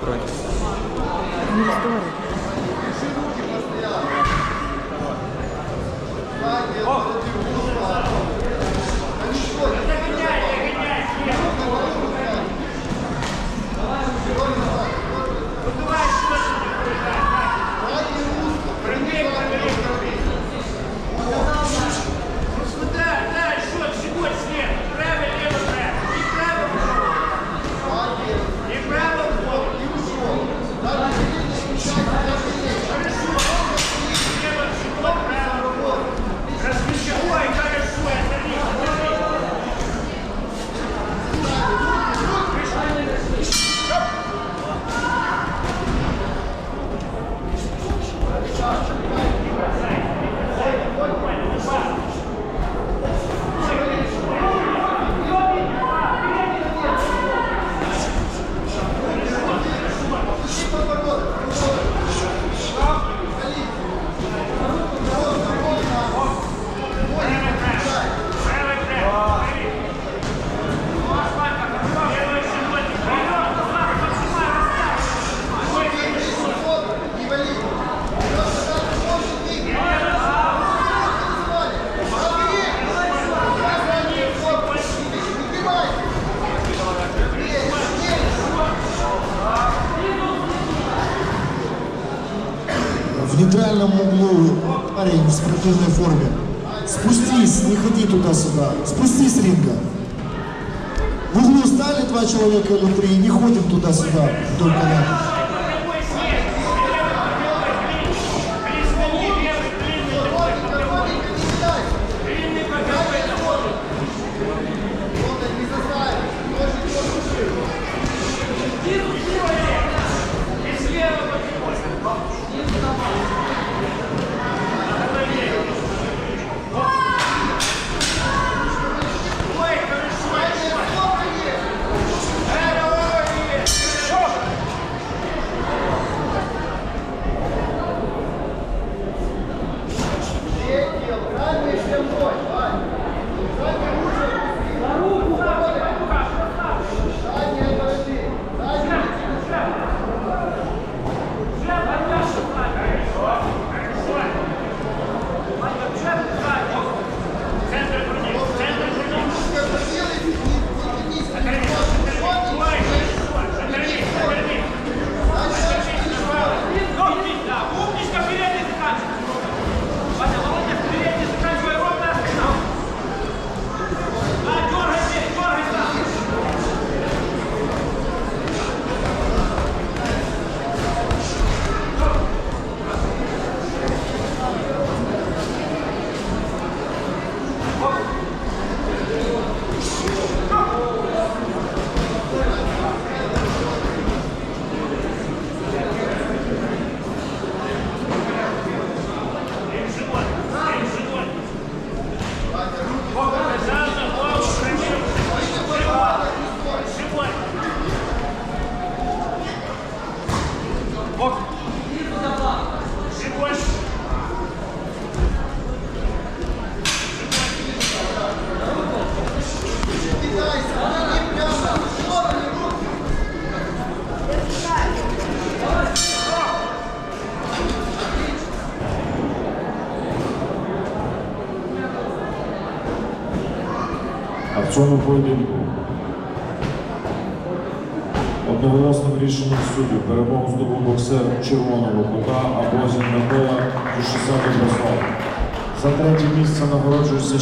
брать. Не разговаривай. Центральном углу парень в спортивной форме. Спустись, не ходи туда-сюда. Спустись ринга. В углу стали два человека или три, не ходим туда-сюда вдоль каната. А в цьому поєдинку одноголосним рішенням суддів перемогу здобув боксер червоного кута Абозін Микола 60 Брослав. За третє місце нагороджується